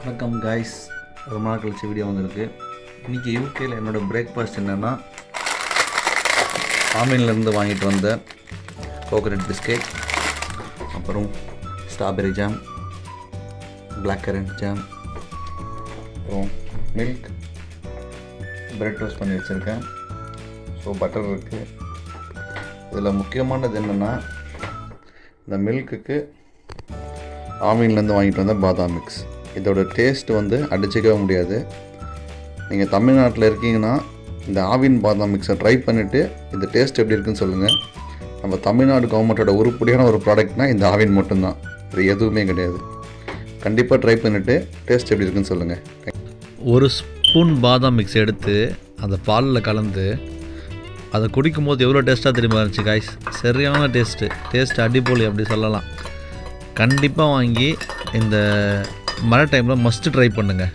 வணக்கம் காய்ஸ் ரொம்ப நாள் கழிச்சு வீடியோ வந்திருக்கு. இன்றைக்கி யூகேயில் என்னோடய பிரேக்ஃபாஸ்ட் என்னென்னா ஆன்லைன்லேருந்து வாங்கிட்டு வந்த கோகனட் பிஸ்கெட் அப்புறம் strawberry jam black currant jam அப்புறம் மில்க் பிரெட் டோஸ்ட் பண்ணி வச்சுருக்கேன். ஸோ பட்டர் இருக்குது இதில் முக்கியமானது என்னென்னா இந்த மில்க்குக்கு ஆன்லைன்லேருந்து வாங்கிட்டு வந்த பாதாம் மிக்ஸ் இதோட டேஸ்ட் வந்து அடிச்சிக்கவே முடியாது. நீங்கள் தமிழ்நாட்டில் இருக்கீங்கன்னா இந்த ஆவின் பாதாம் மிக்ஸை ட்ரை பண்ணிவிட்டு இந்த டேஸ்ட் எப்படி இருக்குன்னு சொல்லுங்கள் நம்ம தமிழ்நாடு கவர்மெண்ட்டோட உருப்படியான ஒரு ப்ராடக்ட்னால் இந்த ஆவின் மட்டும்தான். இது எதுவுமே கிடையாது. கண்டிப்பாக ட்ரை பண்ணிவிட்டு டேஸ்ட் எப்படி இருக்குன்னு சொல்லுங்கள் ஒரு ஸ்பூன் பாதாம் மிக்ஸ் எடுத்து அந்த பாலில் கலந்து அதை குடிக்கும் போது எவ்வளோ டேஸ்ட்டாக தெரியுமா இருந்துச்சு காய்ஸ் சரியான டேஸ்ட்டு டேஸ்ட் அடிப்பொலி அப்படி சொல்லலாம். கண்டிப்பாக வாங்கி இந்த மழை டைமில் மஸ்ட்டு ட்ரை பண்ணுங்கள்